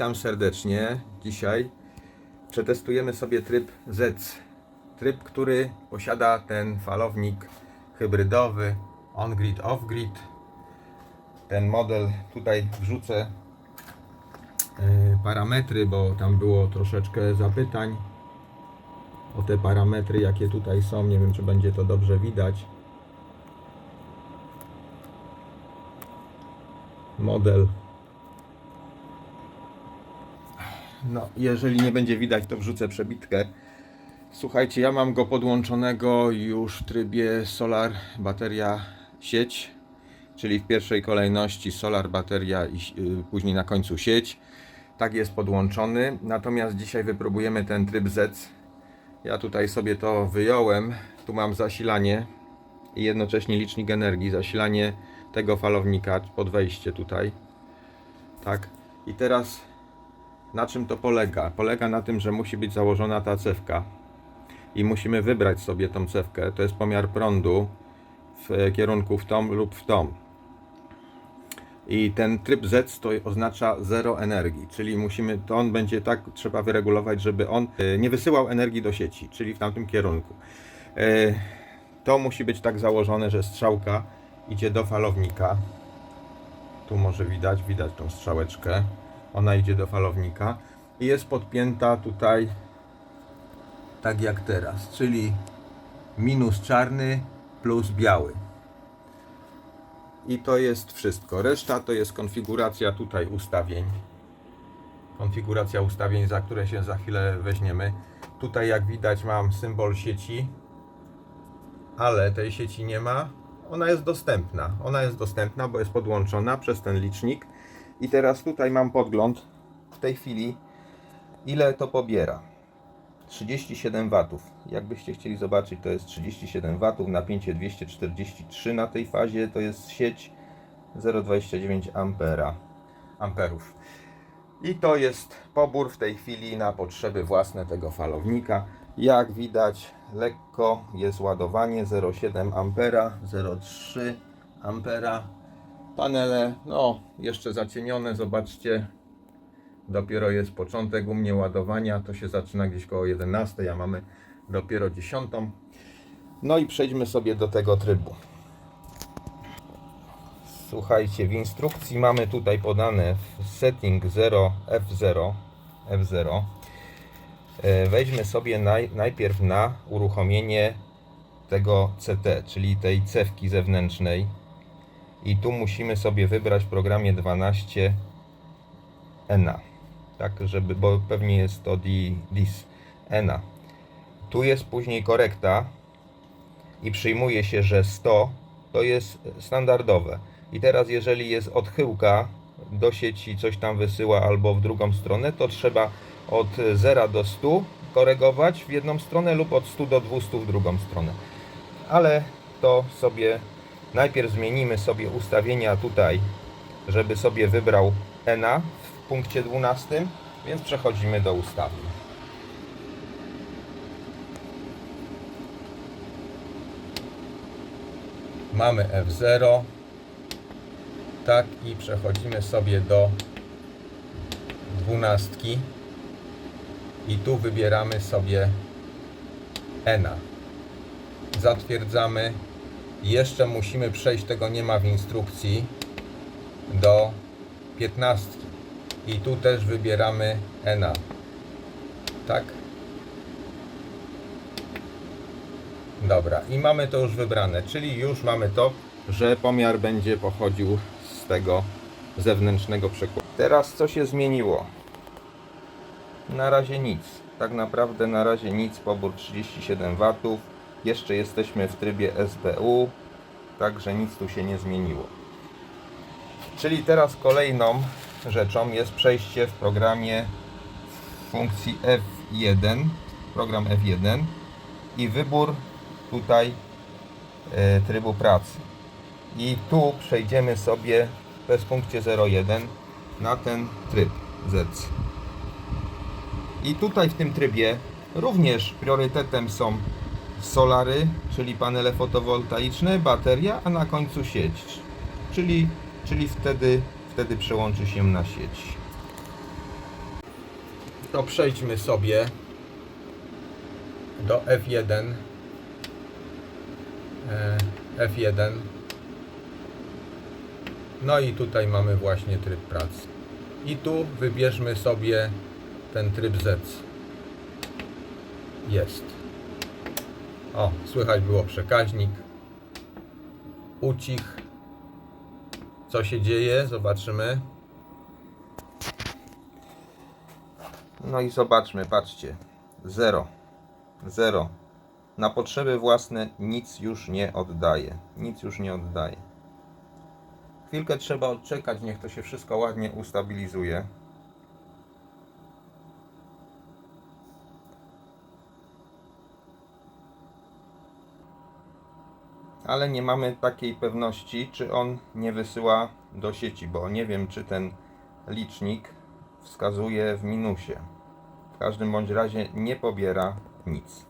Witam serdecznie. Dzisiaj przetestujemy sobie tryb ZEC. Tryb, który posiada ten falownik hybrydowy on-grid, off-grid. Ten model tutaj wrzucę y, parametry, bo tam było troszeczkę zapytań o te parametry, jakie tutaj są. Nie wiem, czy będzie to dobrze widać. Model No, jeżeli nie będzie widać, to wrzucę przebitkę. Słuchajcie, ja mam go podłączonego już w trybie solar, bateria, sieć, czyli w pierwszej kolejności solar, bateria i y, później na końcu sieć. Tak jest podłączony. Natomiast dzisiaj wypróbujemy ten tryb ZEC. Ja tutaj sobie to wyjąłem. Tu mam zasilanie i jednocześnie licznik energii, zasilanie tego falownika pod wejście tutaj. Tak. I teraz na czym to polega? Polega na tym, że musi być założona ta cewka i musimy wybrać sobie tą cewkę. To jest pomiar prądu w kierunku w tom lub w tom. I ten tryb Z to oznacza zero energii, czyli musimy, to on będzie tak, trzeba wyregulować, żeby on e, nie wysyłał energii do sieci, czyli w tamtym kierunku. E, To musi być tak założone, że strzałka idzie do falownika. Tu może widać, widać tą strzałeczkę ona idzie do falownika i jest podpięta tutaj tak jak teraz, czyli minus czarny plus biały. I to jest wszystko. Reszta to jest konfiguracja tutaj ustawień. Konfiguracja ustawień, za które się za chwilę weźmiemy. Tutaj jak widać mam symbol sieci, ale tej sieci nie ma. Ona jest dostępna. Ona jest dostępna, bo jest podłączona przez ten licznik. I teraz tutaj mam podgląd w tej chwili, ile to pobiera. 37 watów. Jakbyście chcieli zobaczyć, to jest 37 watów, napięcie 243 na tej fazie, to jest sieć 0,29 ampera, amperów. I to jest pobór w tej chwili na potrzeby własne tego falownika. Jak widać, lekko jest ładowanie 0,7 ampera, 0,3 ampera. Panele, no, jeszcze zacienione, zobaczcie. Dopiero jest początek u mnie ładowania, to się zaczyna gdzieś koło 11, a mamy dopiero 10. No i przejdźmy sobie do tego trybu. Słuchajcie, w instrukcji mamy tutaj podane setting 0 F0 F0 E, weźmy sobie naj, najpierw na uruchomienie tego CT, czyli tej cewki zewnętrznej i tu musimy sobie wybrać w programie 12 ENA. Tak, żeby, bo pewnie jest to di, DIS ENA. Tu jest później korekta i przyjmuje się, że 100 to jest standardowe. I teraz jeżeli jest odchyłka do sieci coś tam wysyła albo w drugą stronę, to trzeba od 0 do 100 korygować w jedną stronę lub od 100 do 200 w drugą stronę. Ale to sobie najpierw zmienimy sobie ustawienia tutaj, żeby sobie wybrał ENA w punkcie 12, więc przechodzimy do ustawień. Mamy F0 tak i przechodzimy sobie do dwunastki. I tu wybieramy sobie ENA zatwierdzamy jeszcze musimy przejść, tego nie ma w instrukcji do 15 i tu też wybieramy ENA tak dobra i mamy to już wybrane czyli już mamy to że pomiar będzie pochodził z tego zewnętrznego przekładu teraz co się zmieniło na razie nic. Tak naprawdę na razie nic. Pobór 37 W. Jeszcze jesteśmy w trybie SBU. Także nic tu się nie zmieniło. Czyli teraz kolejną rzeczą jest przejście w programie funkcji F1. Program F1 i wybór tutaj e, trybu pracy. I tu przejdziemy sobie w punkcie 01 na ten tryb ZEC. I tutaj w tym trybie również priorytetem są solary, czyli panele fotowoltaiczne, bateria, a na końcu sieć. Czyli, czyli wtedy, wtedy przełączy się na sieć. to przejdźmy sobie do F1. E, F1. No i tutaj mamy właśnie tryb pracy. I tu wybierzmy sobie ten tryb Z. Jest. O, słychać było przekaźnik. Ucich. Co się dzieje? Zobaczymy. No i zobaczmy, patrzcie. Zero. Zero. Na potrzeby własne nic już nie oddaje. Nic już nie oddaje. Chwilkę trzeba odczekać, niech to się wszystko ładnie ustabilizuje. Ale nie mamy takiej pewności, czy on nie wysyła do sieci, bo nie wiem, czy ten licznik wskazuje w minusie. W każdym bądź razie nie pobiera nic.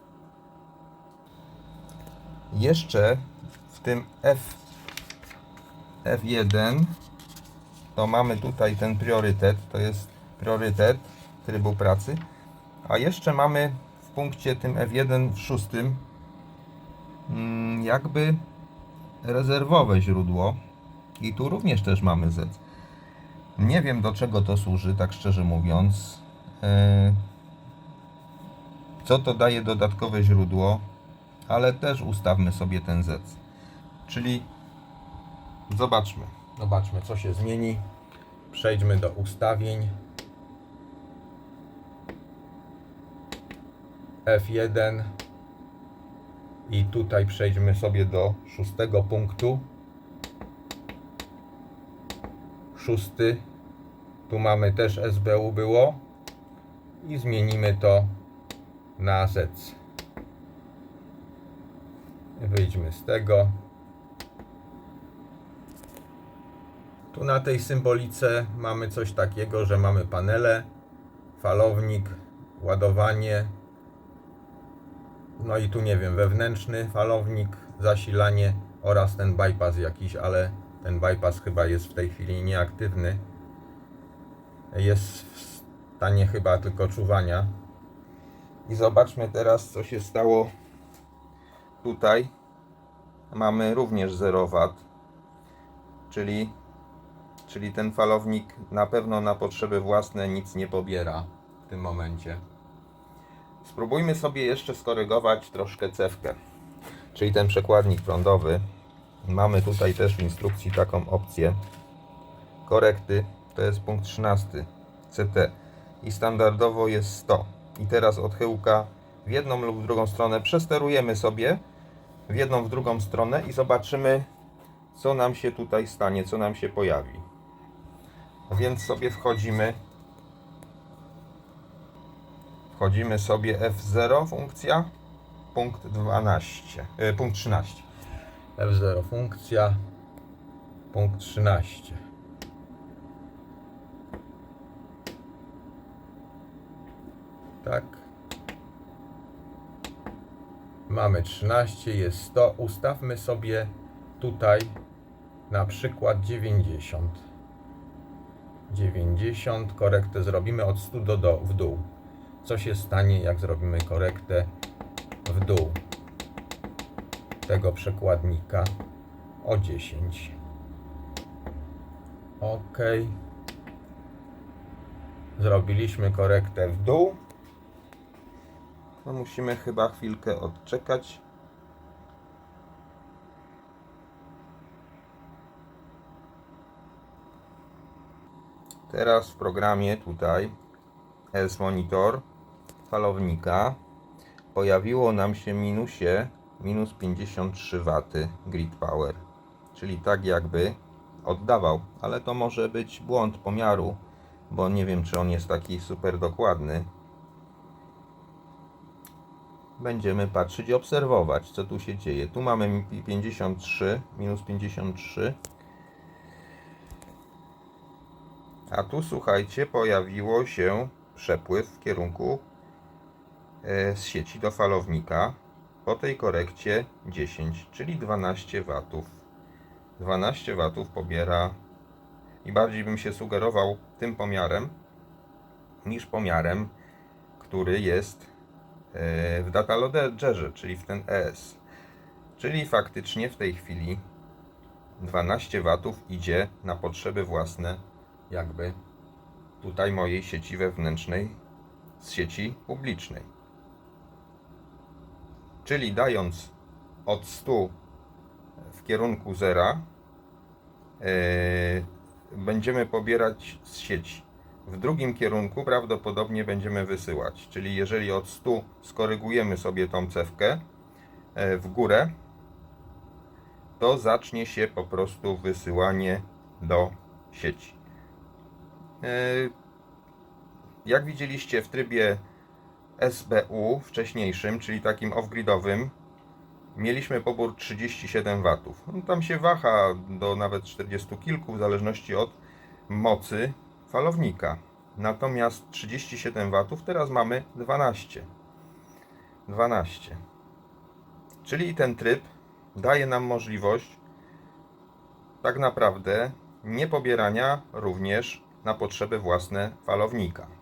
Jeszcze w tym F, F1 to mamy tutaj ten priorytet, to jest priorytet trybu pracy, a jeszcze mamy w punkcie tym F1 w szóstym jakby rezerwowe źródło i tu również też mamy Z. Nie wiem do czego to służy, tak szczerze mówiąc. E, Co to daje dodatkowe źródło, ale też ustawmy sobie ten Z. Czyli zobaczmy. Zobaczmy, co się zmieni. Przejdźmy do ustawień. F1 i tutaj przejdźmy sobie do szóstego punktu. Szósty. Tu mamy też SBU było i zmienimy to na Z. Wyjdźmy z tego. Tu na tej symbolice mamy coś takiego, że mamy panele, falownik, ładowanie. No i tu nie wiem, wewnętrzny falownik, zasilanie oraz ten bypass jakiś, ale ten bypass chyba jest w tej chwili nieaktywny. Jest w stanie chyba tylko czuwania. I zobaczmy teraz, co się stało tutaj. Mamy również 0 W, czyli, czyli ten falownik na pewno na potrzeby własne nic nie pobiera w tym momencie. Spróbujmy sobie jeszcze skorygować troszkę cewkę, czyli ten przekładnik prądowy. Mamy tutaj też w instrukcji taką opcję korekty, to jest punkt 13 CT i standardowo jest 100. I teraz odchyłka w jedną lub w drugą stronę przesterujemy sobie w jedną, w drugą stronę i zobaczymy co nam się tutaj stanie, co nam się pojawi. Więc sobie wchodzimy Wchodzimy sobie F0 funkcja, punkt 12, y, punkt 13. F0 funkcja, punkt 13. Tak. Mamy 13, jest 100. Ustawmy sobie tutaj na przykład 90. 90, korektę zrobimy od 100 do, do w dół co się stanie, jak zrobimy korektę w dół tego przekładnika o 10. OK. Zrobiliśmy korektę w dół. To musimy chyba chwilkę odczekać. Teraz w programie tutaj S-Monitor falownika pojawiło nam się minusie minus 53 W grid power. Czyli tak jakby oddawał, ale to może być błąd pomiaru, bo nie wiem czy on jest taki super dokładny. Będziemy patrzeć i obserwować co tu się dzieje. Tu mamy 53, minus 53. A tu słuchajcie, pojawiło się przepływ w kierunku z sieci do falownika po tej korekcie 10, czyli 12 W. 12 W pobiera i bardziej bym się sugerował tym pomiarem niż pomiarem który jest e, w data loaderze, czyli w ten ES. Czyli faktycznie w tej chwili 12 watów idzie na potrzeby własne jakby tutaj mojej sieci wewnętrznej z sieci publicznej. Czyli dając od 100 w kierunku zera e, będziemy pobierać z sieci. W drugim kierunku prawdopodobnie będziemy wysyłać. Czyli jeżeli od 100 skorygujemy sobie tą cewkę e, w górę, to zacznie się po prostu wysyłanie do sieci. E, Jak widzieliście w trybie SBU wcześniejszym, czyli takim off-gridowym, mieliśmy pobór 37 W. No, tam się waha do nawet 40 kilku, w zależności od mocy falownika. Natomiast 37 W teraz mamy 12. 12. Czyli ten tryb daje nam możliwość tak naprawdę nie pobierania również na potrzeby własne falownika.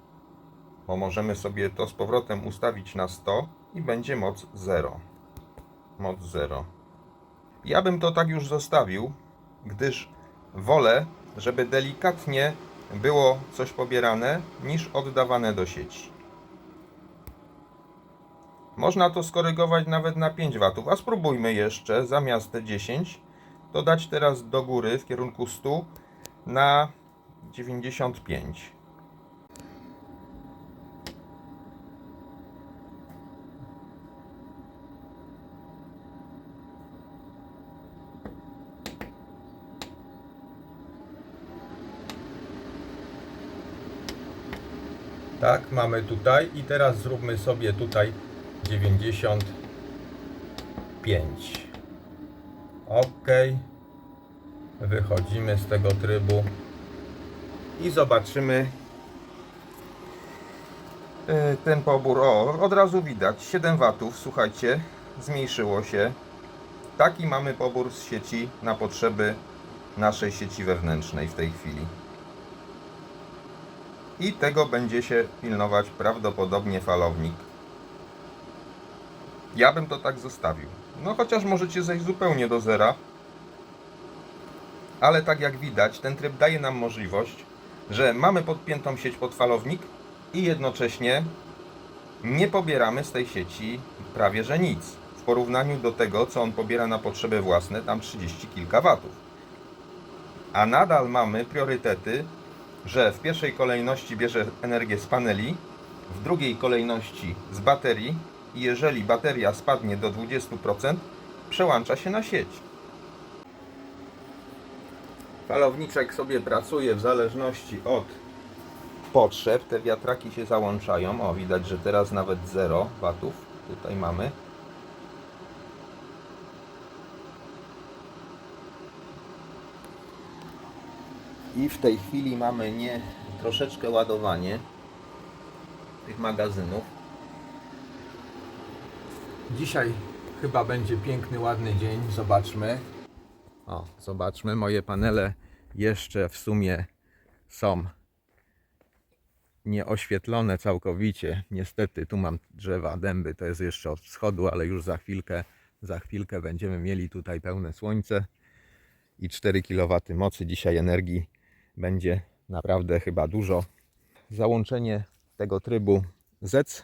Bo możemy sobie to z powrotem ustawić na 100 i będzie moc 0. Moc 0. Ja bym to tak już zostawił, gdyż wolę, żeby delikatnie było coś pobierane niż oddawane do sieci. Można to skorygować nawet na 5 W, a spróbujmy jeszcze zamiast 10 to dać teraz do góry w kierunku 100 na 95. Tak, mamy tutaj i teraz zróbmy sobie tutaj 95. OK. Wychodzimy z tego trybu i zobaczymy e, ten pobór. O, od razu widać 7 watów, słuchajcie, zmniejszyło się. Taki mamy pobór z sieci na potrzeby naszej sieci wewnętrznej w tej chwili. I tego będzie się pilnować prawdopodobnie falownik. Ja bym to tak zostawił. No chociaż możecie zejść zupełnie do zera. Ale tak jak widać, ten tryb daje nam możliwość, że mamy podpiętą sieć pod falownik i jednocześnie nie pobieramy z tej sieci prawie że nic. W porównaniu do tego, co on pobiera na potrzeby własne, tam 30 kilka watów. A nadal mamy priorytety, że w pierwszej kolejności bierze energię z paneli, w drugiej kolejności z baterii i jeżeli bateria spadnie do 20%, przełącza się na sieć. Falowniczek sobie pracuje w zależności od potrzeb. Te wiatraki się załączają. O, widać, że teraz nawet 0 watów tutaj mamy. I w tej chwili mamy nie troszeczkę ładowanie tych magazynów. Dzisiaj chyba będzie piękny, ładny dzień. Zobaczmy. O, zobaczmy. Moje panele jeszcze w sumie są nieoświetlone całkowicie. Niestety, tu mam drzewa, dęby, to jest jeszcze od wschodu, ale już za chwilkę, za chwilkę będziemy mieli tutaj pełne słońce i 4 kW mocy dzisiaj energii będzie naprawdę chyba dużo. Załączenie tego trybu ZEC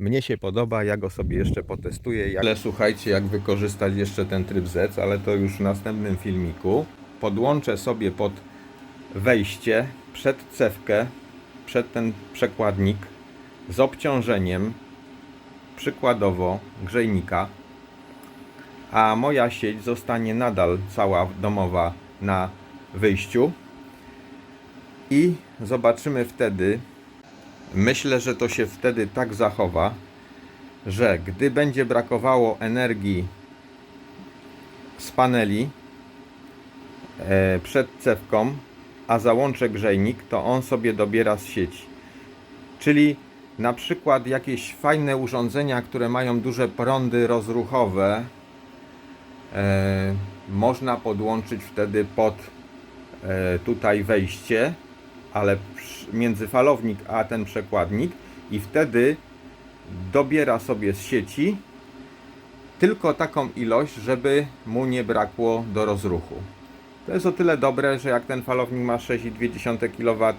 mnie się podoba, ja go sobie jeszcze potestuję. Ale słuchajcie, jak wykorzystać jeszcze ten tryb ZEC, ale to już w następnym filmiku. Podłączę sobie pod wejście, przed cewkę, przed ten przekładnik z obciążeniem, przykładowo grzejnika, a moja sieć zostanie nadal cała domowa na wyjściu. I zobaczymy wtedy, myślę, że to się wtedy tak zachowa, że gdy będzie brakowało energii z paneli e, przed cewką, a załączę grzejnik, to on sobie dobiera z sieci. Czyli na przykład jakieś fajne urządzenia, które mają duże prądy rozruchowe, e, można podłączyć wtedy pod e, tutaj wejście, ale między falownik a ten przekładnik i wtedy dobiera sobie z sieci tylko taką ilość, żeby mu nie brakło do rozruchu. To jest o tyle dobre, że jak ten falownik ma 6,2 kW,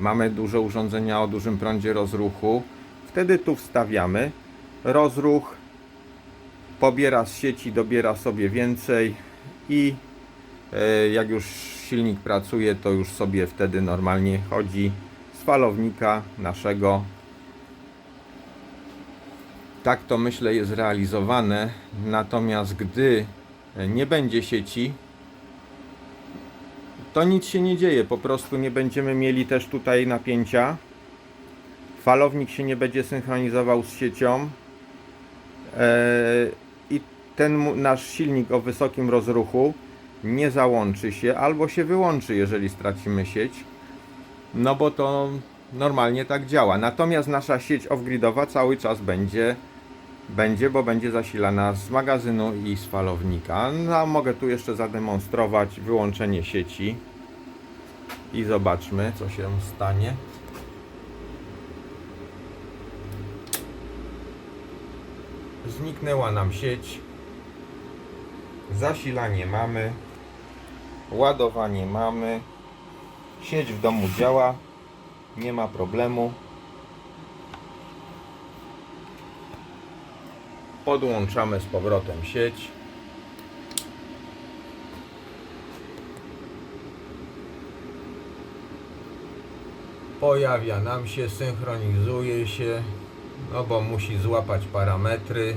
mamy duże urządzenia o dużym prądzie rozruchu, wtedy tu wstawiamy rozruch, pobiera z sieci, dobiera sobie więcej i e, jak już silnik pracuje, to już sobie wtedy normalnie chodzi z falownika naszego. Tak to myślę jest realizowane. Natomiast gdy nie będzie sieci, to nic się nie dzieje. Po prostu nie będziemy mieli też tutaj napięcia. Falownik się nie będzie synchronizował z siecią. Eee, I ten nasz silnik o wysokim rozruchu nie załączy się albo się wyłączy, jeżeli stracimy sieć. No bo to normalnie tak działa. Natomiast nasza sieć off-gridowa cały czas będzie, będzie, bo będzie zasilana z magazynu i z falownika. No, mogę tu jeszcze zademonstrować wyłączenie sieci i zobaczmy, co się stanie. Zniknęła nam sieć. Zasilanie mamy. Ładowanie mamy. Sieć w domu działa. Nie ma problemu. Podłączamy z powrotem sieć. Pojawia nam się, synchronizuje się, no bo musi złapać parametry.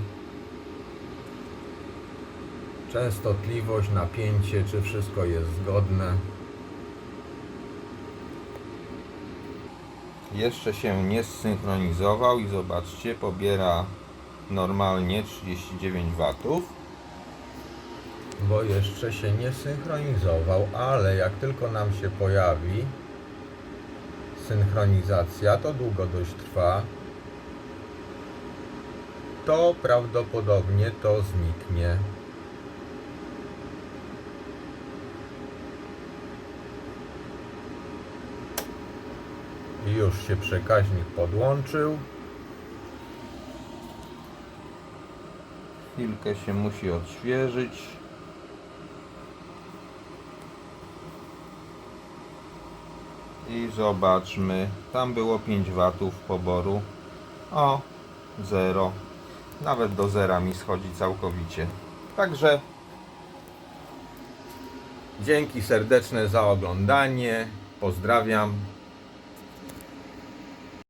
Częstotliwość, napięcie, czy wszystko jest zgodne. Jeszcze się nie zsynchronizował i zobaczcie, pobiera normalnie 39 W. Bo jeszcze się nie synchronizował, ale jak tylko nam się pojawi synchronizacja, to długo dość trwa, to prawdopodobnie to zniknie. I Już się przekaźnik podłączył. Chwilkę się musi odświeżyć. I zobaczmy. Tam było 5 watów poboru. O, 0. Nawet do zera mi schodzi całkowicie. Także dzięki serdeczne za oglądanie. Pozdrawiam.